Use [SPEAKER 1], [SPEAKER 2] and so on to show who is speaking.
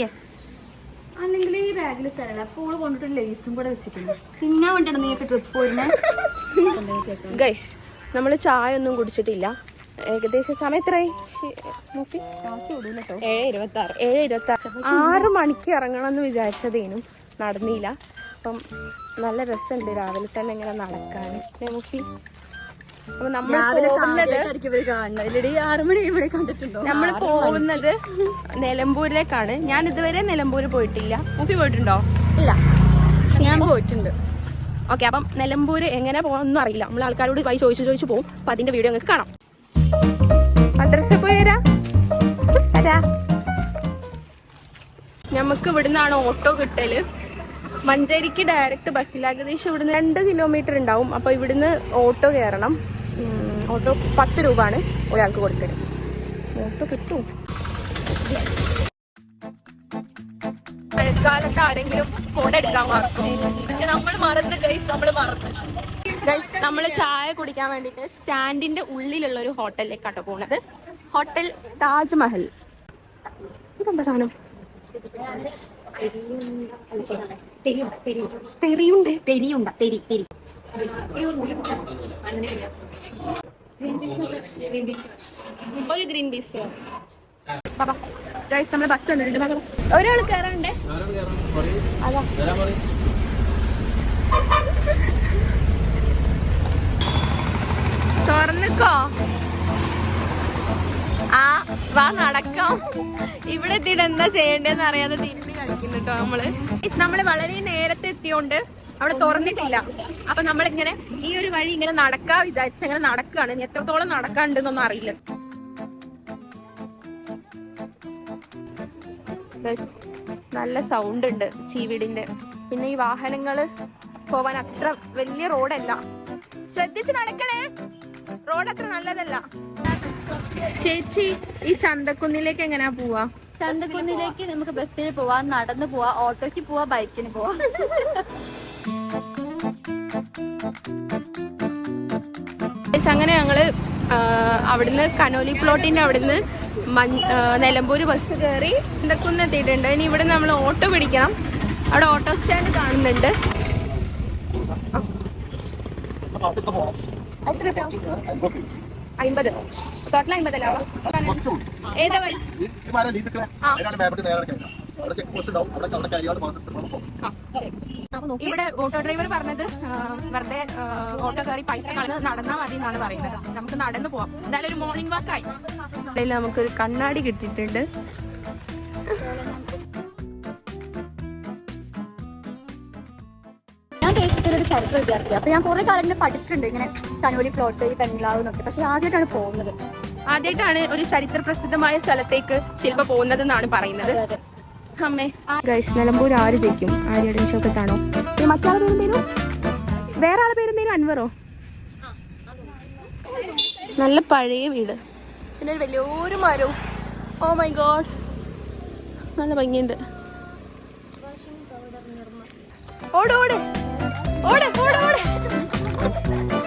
[SPEAKER 1] Yes
[SPEAKER 2] അല്ലെങ്കിൽ ഈ ബാഗിൽ സ്ഥലമല്ല. അപ്പോൾ കൊണ്ടിട്ട് ലേസും കൂടെ വെച്ചിട്ടുണ്ട്. പിന്നെ വേണ്ടിയാണ് നീയൊക്കെ ട്രിപ്പ് പോരുന്നത്
[SPEAKER 1] ഗൈസ് നമ്മൾ ചായ ഒന്നും കുടിച്ചിട്ടില്ല. ഏകദേശം സമയം എത്രയായി? ഏഴ് ഇരുപത്തി ആറ് ഏഴ് ഇരുപത്തി ആറ് ആറ് മണിക്ക് ഇറങ്ങണം എന്ന് വിചാരിച്ചതേനും നടന്നില്ല. അപ്പം നല്ല രസമുണ്ട് രാവിലെ തന്നെ ഇങ്ങനെ നടക്കാൻ. മുഫി? അപ്പൊ നമ്മൾ നമ്മൾ പോകുന്നത് നിലമ്പൂരിലേക്കാണ്. ഞാൻ ഇതുവരെ നിലമ്പൂർ പോയിട്ടില്ല. മൂപ്പി പോയിട്ടുണ്ടോ?
[SPEAKER 2] ഇല്ല. ഞാൻ പോയിട്ടുണ്ട്.
[SPEAKER 1] ഓക്കെ അപ്പം നിലമ്പൂർ എങ്ങനെ പോകണമെന്നും അറിയില്ല. നമ്മൾ ആൾക്കാരോട് വഴി ചോദിച്ചു ചോദിച്ചു പോകും അപ്പൊ അതിന്റെ വീഡിയോ നിങ്ങൾക്ക് കാണാം. മദ്രസ പോയരാ നമുക്ക് ഇവിടുന്നാണ് ഓട്ടോ കിട്ടൽ. മഞ്ചേരിക്ക് ഡയറക്റ്റ് ബസ്സിൽ ഏകദേശം ഇവിടുന്ന് രണ്ട് കിലോമീറ്റർ ഉണ്ടാവും. അപ്പൊ ഇവിടുന്ന് ഓട്ടോ കയറണം ഓട്ടോ പത്ത് രൂപ ആണ് ഒരാൾക്ക് കൊടുക്കരുത് ഓട്ടോ കിട്ടും മഴക്കാലത്ത് ആരെങ്കിലും ഫോൺ എടുക്കാൻ മറക്കും പക്ഷെ നമ്മൾ മറന്ന് ഗൈസ് നമ്മൾ മറന്നു. ഗൈസ് നമ്മൾ ചായ കുടിക്കാൻ വേണ്ടിട്ട് സ്റ്റാൻഡിന്റെ ഉള്ളിലുള്ള ഒരു ഹോട്ടലിലേക്കാട്ടോ പോണത്. ഹോട്ടൽ താജ്മഹൽ. ഇതെന്താ സാധനം? തെറിയുണ്ട്.
[SPEAKER 2] തെരിയുണ്ട തെരി തെരി
[SPEAKER 1] ഒരു ഗ്രീൻ പീസ്. നമ്മുടെ ബസ് വന്നിട്ടുണ്ട് ഒരാൾ കയറാണ്ടേ അതാ. തുറന്നിക്കോ? വാ നടക്കാം. ഇവിടെ എത്തിയിട്ട് എന്താ ചെയ്യേണ്ടതെന്ന് അറിയാതെ തിരിഞ്ഞ് കളിക്കുന്നുട്ടോ നമ്മൾ. Guys, നമ്മൾ വളരെ നേരത്തെ എത്തിയോണ്ട് അവിടെ തുറന്നിട്ടില്ല. അപ്പൊ നമ്മളിങ്ങനെ ഈ ഒരു വഴി ഇങ്ങനെ നടക്കാ വിചാരിച്ച് അങ്ങനെ നടക്കുകയാണ് ഇനി എത്രത്തോളം നടക്കാണ്ടെന്നൊന്നും അറിയില്ല. നല്ല സൗണ്ട് ഉണ്ട് ചീവീടിന്റെ. പിന്നെ ഈ വാഹനങ്ങൾ പോവാൻ അത്ര വലിയ റോഡല്ല ശ്രദ്ധിച്ച് നടക്കണേ. റോഡ് അത്ര നല്ലതല്ല. ചേച്ചി ഈ ചന്തക്കുന്നിലേക്ക് എങ്ങനെയാ പോവാ?
[SPEAKER 2] ചന്തക്കുന്നിലേക്ക് നമുക്ക് ബസ്സിൽ പോവാ നടന്നു പോവാ ഓട്ടോയ്ക്ക് പോവാ ബൈക്കിന് പോവാ.
[SPEAKER 1] അങ്ങനെ ഞങ്ങൾ അവിടുന്ന് കനോലി പ്ലോട്ടിന്റെ അവിടുന്ന് നിലമ്പൂര് ബസ് കയറി ചന്തക്കുന്ന് എത്തിയിട്ടുണ്ട്. ഇനി ഇവിടെ നമ്മൾ ഓട്ടോ പിടിക്കണം. അവിടെ ഓട്ടോ സ്റ്റാൻഡ് കാണുന്നുണ്ട്. എത്ര രൂപ അമ്പത്. ടോട്ടൽ അമ്പതല്ല ഏതാ വഴി. ഇവിടെ ഓട്ടോ ഡ്രൈവർ പറഞ്ഞത് വെറുതെ ഓട്ടോ കയറി പൈസ കളഞ്ഞ് നടന്നാ മതി എന്നാണ് പറയുന്നത്. നമുക്ക് നടന്നു പോവാം. എന്തായാലും ഒരു മോർണിംഗ് വാക്കായി നമുക്കൊരു കണ്ണാടി കിട്ടിയിട്ടുണ്ട്.
[SPEAKER 2] ഒരു ചരിത്ര വിദ്യാർത്ഥി അപ്പൊ ഞാൻ കുറെ കാലം ഇങ്ങനെ പഠിച്ചിട്ടുണ്ട്. ഇങ്ങനെ കനോലി പ്ലോട്ട് ഈ പെൺലാവ് എന്നൊക്കെ. പക്ഷെ ആദ്യമായിട്ടാണ് പോകുന്നത്.
[SPEAKER 1] ആദ്യമായിട്ടാണ് ഒരു ചരിത്ര പ്രസിദ്ധമായ സ്ഥലത്തേക്ക് ശില്പ പോകുന്നത് എന്നാണ് പറയുന്നത് അമ്മേ. ഗൈസ് നിലമ്പൂർ ആര് ജയിക്കും? ആര്യടൻ ഷോക്കത്താണോ മറ്റാളെ പേരെന്തേലും വേറെ ആളെ പേരെന്തേലും അൻവറോ? നല്ല പഴയ വീട്. പിന്നെ ഒരു വലിയൊരു മരവും. ഓ മൈ ഗോഡ് നല്ല ഭംഗിയുണ്ട്. ഓട് ഓട്. ¡Hora, por hora!